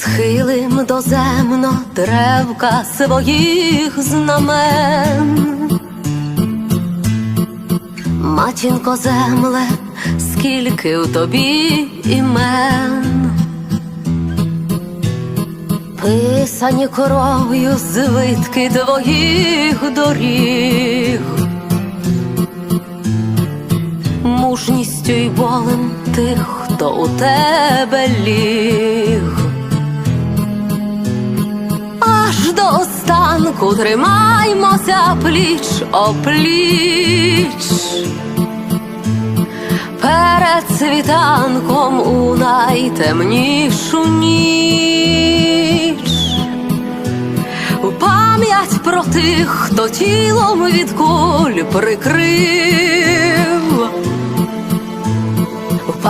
Схилим доземно древка своїх знамен. Матінко земле, скільки в тобі імен, писані кров'ю звитки твоїх доріг, мужністю й болем тих, хто у тебе ліг. Аж до останку тримаймося пліч опліч. Перед світанком у найтемнішу ніч. У пам'ять про тих, хто тілом від куль прикрив,